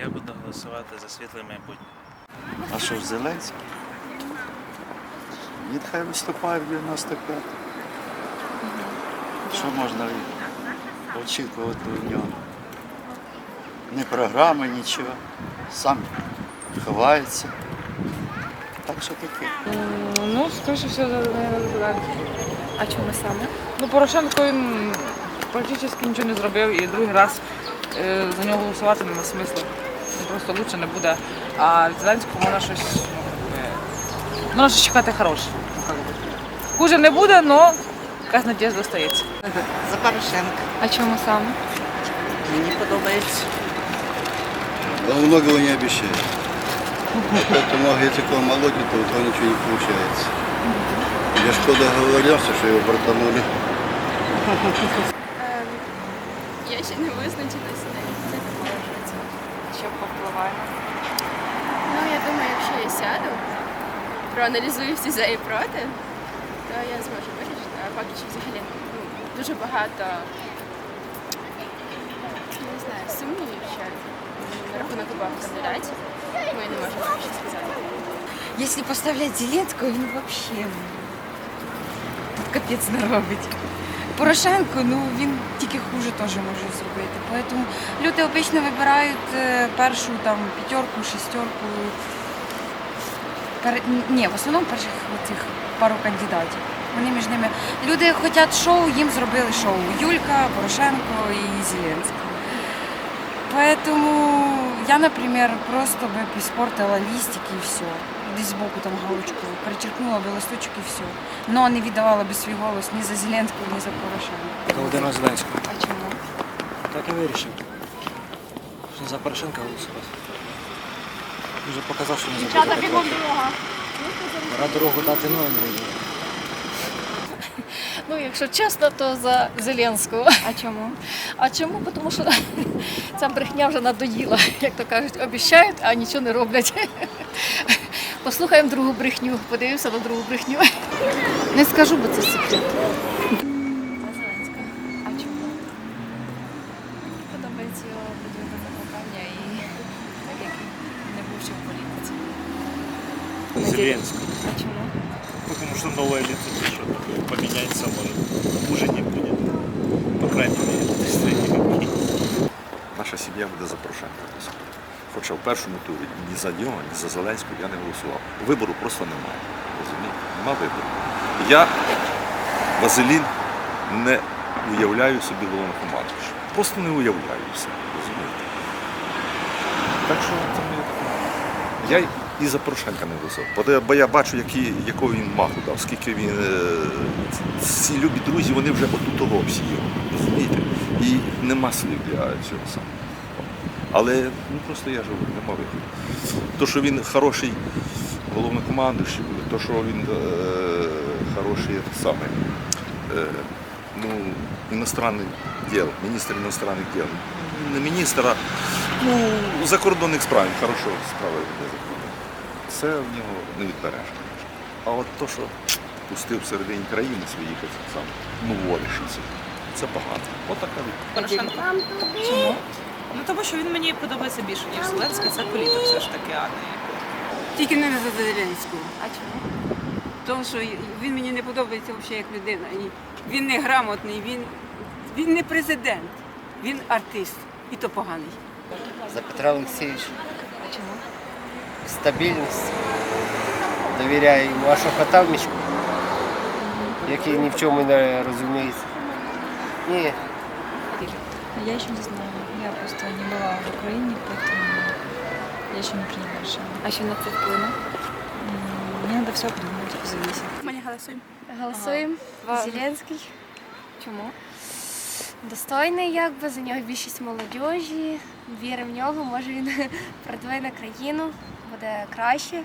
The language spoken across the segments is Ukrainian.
Я буду голосувати за світле майбутнє. А що ж Зеленський? Він хай виступає в 95. Що можна очікувати від нього? Ні програми, нічого. Сам ховається. Так що таке. Ну, скоріше все, за Зеленський. А чому саме? Ну, Порошенко він практично нічого не зробив і другий раз за нього голосувати нема смислу. Просто лучше не буде. А від Зеленського можна щось, ну, е, можна щось чекати хороше. Хуже не буде, але якась надія достається. За Порошенка. А чому саме? Мені подобається. Он многого не обещает. А тот, кто энергетиком то у того ничего не получается. Я Шкода договорился, что его бортанули. Ем, Я ще не визначилася, навіть це не можу працювати. Що повпливає? Ну, я думаю, якщо я сяду, проаналізую всі за і проти, то я зможу вирішити. А поки що взагалі ну, дуже багато не знаю, сумнівів ще на рахунок обох кандидатів, тому я не можу поки що сказати. Якщо поставлять Зеленського, він взагалі тут капець не робить. Порошенко, ну він тільки хуже теж може зробити. Тому люди обично вибирають е, першу там п'ятерку, шестерку. Пер... Ні, в основному перших цих пару кандидатів. Вони між ними. Люди хочуть шоу, їм зробили шоу. Юлька, Порошенко і Зеленський. Поэтому я, например, просто бы испортила листики и все. Десь збоку там галочку перечеркнула би листочок і все. Но не віддавала би свій голос ні за Зеленського, ні за Порошенка. Володимира Зеленського. А чому? Так і вирішив. Що за Порошенка голосувати. Вже показав, що не за Петра. Пора дорогу дати новим людям. Ну, якщо чесно, то за Зеленського. А чому? А чому? Бо Тому що ця брехня вже надоїла, як то кажуть, обіцяють, а нічого не роблять. Послухаємо другу брехню, подивимося на другу брехню. Не скажу, бо це секрет. А чому? Подобається його подвійне запитання і так як не бувши в політиці. Зеленський. А чому? Потому что новое лицо такое поменяется может. Хуже не будет. По крайней мере, в стране. Наша сім'я буде за Порошенка голосувати. Хоча в першому турі ні за нього, ні за Зеленського я не голосував. Вибору просто немає. Розумієте? Нема вибору. Я Вазелін не уявляю собі головнокомандуючим. Просто не уявляю все. Розумієте? Так що. Я і за Порошенка не голосував. Бо я- бачу, які, якого він маху дав, скільки він. е, Ці любі друзі, вони вже отут всі його. Розумієте? І нема слів для цього самого. Але ну просто я живу, нема виходу. То, що він хороший головнокомандуючий то, що він е, хороший саме, е, ну, іностранних діл, міністр іностранних діл. Не міністр, а ну, закордонних справ, він хорошо справи веде закордонних. Це в нього не відбереш. А от то, що пустив всередині країни своїх сам, ну, воришиться, це погано. От така відповідь. Порошенко. Чому? Ну тому що він мені подобається більше, ніж Зеленський. Це політик все ж таки, а не Тільки не за Зеленського. А чому? Тому що він мені не подобається взагалі як людина. І він не грамотний, він, він не президент, він артист. І то поганий. За Петра Олексійовича. А чому? Стабільність. Довіряю йому. А що мішку, який ні в чому не розуміється. Ні, Я еще не знаю. Я просто не была в Украине, поэтому я еще не приняла решение. А що на це вплине? М, Мне надо все обдумать, взвесить. Ми не голосуємо. Голосуємо. Ага. Зеленський. Чому? Достойний, якби за нього більшість молодіжі. Віри в нього, може він продвине країну, буде краще.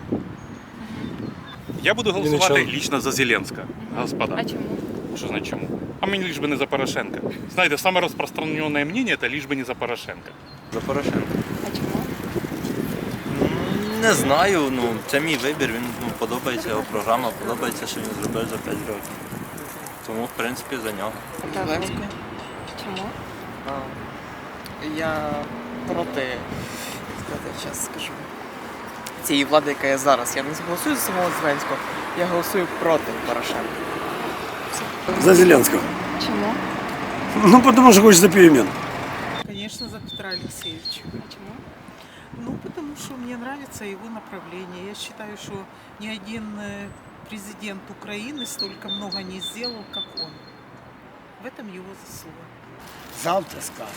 Я буду голосувати лично за Зеленського, господа. А чому? Що значить чому? А мені лиш би не за Порошенка. Знаєте, саме розпространене мнение це лиш би не за Порошенка. За Порошенка. А чому? Не знаю, ну це мій вибір, він ну, подобається його програма, подобається, що він зробив за 5 років. Тому, в принципі, за нього. Зеленського. Чому? Я проти сказати, зараз скажу. Цієї влади, яка є зараз. Я не голосую за самого Зеленського, я голосую проти Порошенка. За Зеленского. Чому? Ну, потому что хочется перемен. Конечно, за Петра Алексеевича. Почему? Ну, потому что мне нравится его направление. Я считаю, что ни один э, президент Украины столько много не сделал, как он. В этом его заслуга. Завтра скажу.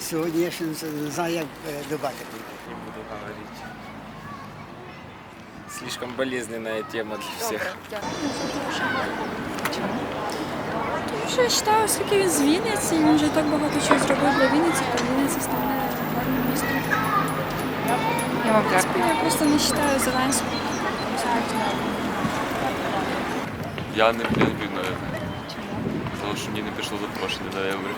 Сьогодні я ще не знаю, як дебати. Не буду говорить. Слишком болезненная тема для всех. Тому що я вважаю, оскільки він з Вінниці, він вже так багато чого зробив для Вінниці, то Вінниця стане гарним містом. Я вам я просто не вважаю Зеленського. Я не піду, наверное. Тому що мені не пішло запрошення на євро.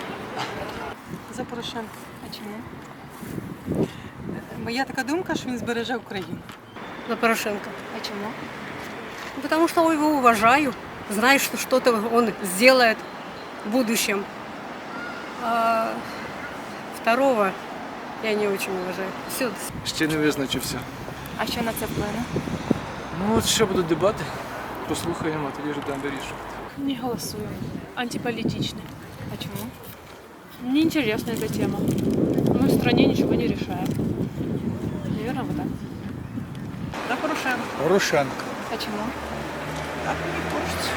За Порошенка. А чому? Моя така думка, що він збереже Україну. За Порошенко. А чому? Потому что его уважаю, знаю, что что-то он сделает в будущем. А второго я не очень уважаю. Все, Ще не визначився. А що на це вплине? Ну от ще будуть дебати. Послухаємо, а тоді вже будемо вирішувати. Не голосую. Антиполитичный. А чому? Неинтересная эта тема. Мы в стране ничего не решаем. Наверное, вот так. За Порошенка. Порошенко. А чому? Так мені хочеться.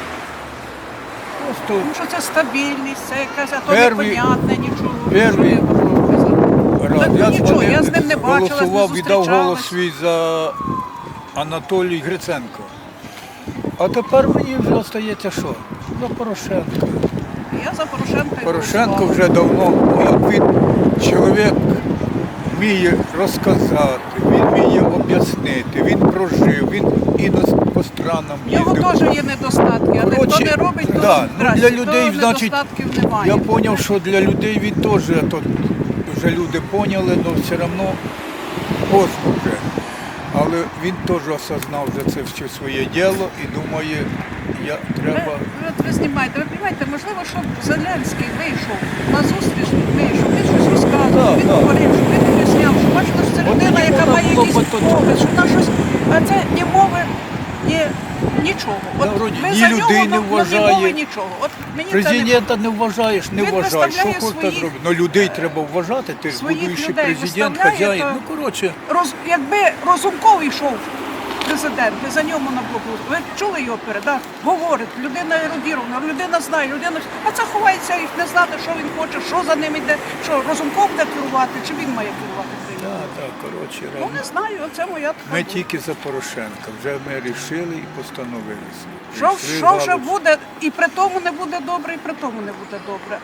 Просто Тому що це стабільність, це якась, а то непонятне нічого. Перший раз Так я нічого, дзвонив, я з ним не бачилась, не голосував, віддав зустрічалась. голос свій за Анатолій Гриценко. А тепер мені вже остається що? За Порошенко. Я за Порошенка. і Порошенко голосувала. вже давно, ну, як він чоловік вміє розказати, вміє об'яснити, він прожив, він іноді по странам В нього теж є недостатки, але хто не робить, то да, ну, для людей, то значить, недостатків немає. я зрозумів, що для людей він теж, то вже люди поняли, але все одно поздно вже. Але він теж осознав вже це все своє діло і думає, я треба. Ви, от ви знімаєте, ви розумієте, можливо, щоб Зеленський вийшов на зустріч щоб він щось розказував, він говорив, щоб він що бачите, що це людина, яка має опит, що вона щось, а це ні мови, ні нічого. От Да, вроді, ви ні за людей нього, не ну, ні вважає. мови, нічого. От мені це не Президента не вважаєш, не Він вважаєш. Що виставляє своїх- зробити? Ну людей треба вважати, ти ж Своїх будуючий людей президент, виставляє, хазяїн. то- Ну коротше, Роз, якби Розумков йшов президент, ви за ньому на блоку. Ви чули його передав? Говорить, людина ерудірована, людина знає, людина. А це ховається їх не знати, що він хоче, що за ним йде. Що Розумков буде керувати, чи він має керувати? Так, так, коротше, Ну не знаю, це моя така. ми тільки за Порошенка. Вже ми рішили і постановили. Що, Рішили, що вже буде, і при тому не буде добре, і при тому не буде добре.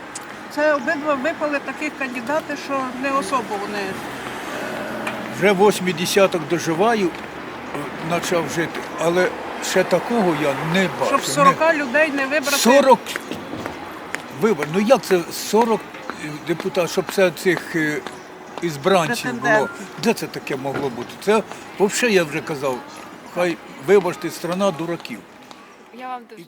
Це обидва випали таких кандидати, що не особо вони. Вже восьмий десяток доживаю, е, почав жити, але ще такого я не бачив. Щоб 40 людей не вибрати. 40 вибор. Ну як це 40 депутатів, щоб це цих е, ізбранців було? Де це таке могло бути? Це взагалі я вже казав, хай вибачте, страна дураків. Я вам дуже